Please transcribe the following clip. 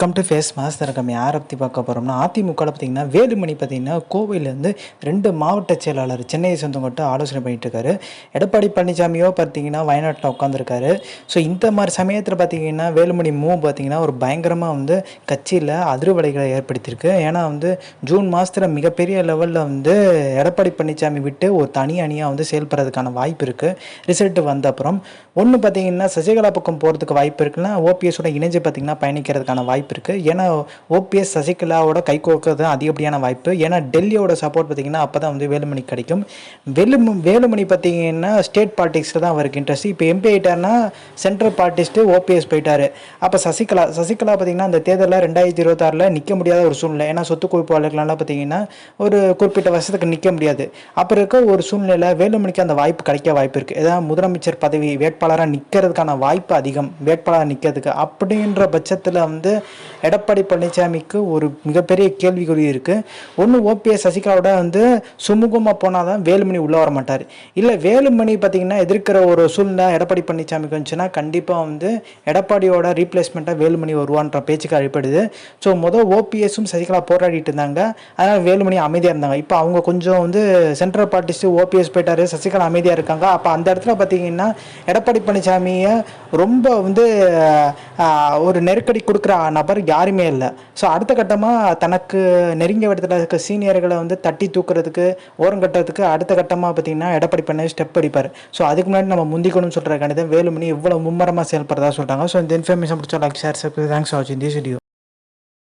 Come to face master நம்ம யாரை பற்றி பார்க்க போகிறோம்னா அதிமுகவில் பார்த்திங்கன்னா வேலுமணி பார்த்தீங்கன்னா கோவையிலேருந்து ரெண்டு மாவட்ட செயலாளர் சென்னையை சொந்தங்கிட்ட ஆலோசனை பண்ணிட்டுருக்காரு எடப்பாடி பழனிசாமியோ பார்த்தீங்கன்னா வயநாட்டில் உட்காந்துருக்காரு ஸோ இந்த மாதிரி சமயத்தில் பார்த்தீங்கன்னா வேலுமணி மூவ் பார்த்தீங்கன்னா ஒரு பயங்கரமாக வந்து கட்சியில் அதிர்வலைகளை ஏற்படுத்தியிருக்கு. ஏன்னா வந்து ஜூன் மாதத்தில் மிகப்பெரிய லெவலில் வந்து எடப்பாடி பழனிசாமி விட்டு ஒரு தனி அணியாக வந்து செயல்படுறதுக்கான வாய்ப்பு இருக்குது ரிசல்ட் வந்த அப்புறம் ஒன்று பார்த்தீங்கன்னா சசிகலா பக்கம் போகிறதுக்கு வாய்ப்பு இருக்குன்னா ஓபிஎஸோட இணைஞ்சு பார்த்தீங்கன்னா பயணிக்கிறதுக்கான வாய்ப்பு இருக்குது ஏன்னா ஓபிஎஸ் சசிகலாவோட கை அதிகப்படியான வாய்ப்பு. ஏன்னா டெல்லியோட சப்போர்ட் பார்த்தீங்கன்னா அப்போ தான் வந்து வேலுமணி கிடைக்கும். வேலும வேலுமணி பார்த்தீங்கன்னா ஸ்டேட் பாலிடிக்ஸில் தான் அவருக்கு இன்ட்ரெஸ்ட் இப்போ எம்பி ஆகிட்டார்னா சென்ட்ரல் பார்ட்டிஸ்ட்டு ஓபிஎஸ் போயிட்டார். அப்போ சசிகலா சசிகலா பார்த்தீங்கன்னா அந்த தேர்தலில் ரெண்டாயிரத்தி இருபத்தாறில் நிற்க முடியாத ஒரு சூழ்நிலை. ஏன்னா சொத்து குவிப்பாளர்கள்லாம் பார்த்தீங்கன்னா ஒரு குறிப்பிட்ட வருஷத்துக்கு நிற்க முடியாது. அப்புறம் இருக்க ஒரு சூழ்நிலை வேலுமணிக்கு அந்த வாய்ப்பு கிடைக்க வாய்ப்பு இருக்குது ஏதாவது முதலமைச்சர் பதவி வேட்பாளராக நிற்கிறதுக்கான வாய்ப்பு அதிகம். வேட்பாளராக நிற்கிறதுக்கு அப்படின்ற பட்சத்தில் வந்து எடப்பாடி பழனிசாமிக்கு ஒரு மிகப்பெரிய கேள்விக்குறி இருக்குது ஒன்று ஓபிஎஸ் சசிகலாவோட வந்து சுமூகமாக போனால் தான் வேலுமணி உள்ளே வர மாட்டார். இல்லை வேலுமணி பார்த்தீங்கன்னா எதிர்க்கிற ஒரு சூழ்நிலை எடப்பாடி பழனிசாமிக்கு வந்துச்சுன்னா கண்டிப்பாக வந்து எடப்பாடியோட ரீப்ளேஸ்மெண்ட்டாக வேலுமணி வருவான்ற பேச்சுக்கு அடிப்படுது ஸோ மொதல் ஓபிஎஸும் சசிகலா போராடிட்டு இருந்தாங்க. அதனால் வேலுமணி அமைதியாக இருந்தாங்க. இப்போ அவங்க கொஞ்சம் வந்து சென்ட்ரல் பார்ட்டிஸ்ட்டு ஓபிஎஸ் போயிட்டார் சசிகலா அமைதியாக இருக்காங்க. அப்போ அந்த இடத்துல பார்த்தீங்கன்னா எடப்பாடி பழனிசாமியை ரொம்ப வந்து ஒரு நெருக்கடி கொடுக்குற நபர் யாருமே இல்லை. ஸோ அடுத்த கட்டமாக தனக்கு நெருங்கிய இடத்துல இருக்க சீனியர்களை வந்து தட்டி தூக்குறதுக்கு ஓரம் கட்டுறதுக்கு அடுத்த கட்டமாக பார்த்தீங்கன்னா எடப்பாடி பண்ண ஸ்டெப் அடிப்பார். ஸோ அதுக்கு முன்னாடி நம்ம முந்திக்கணும்னு சொல்கிற கணிதம் வேலுமணி இவ்வளோ மும்மரமாக செயல்படுறதா சொல்கிறாங்க ஸோ இந்த இன்ஃபர்மேஷன் பிடிச்சா லைக் ஷேர் தேங்க்ஸ் ஃபார் வாட்சிங் திஸ் வீடியோ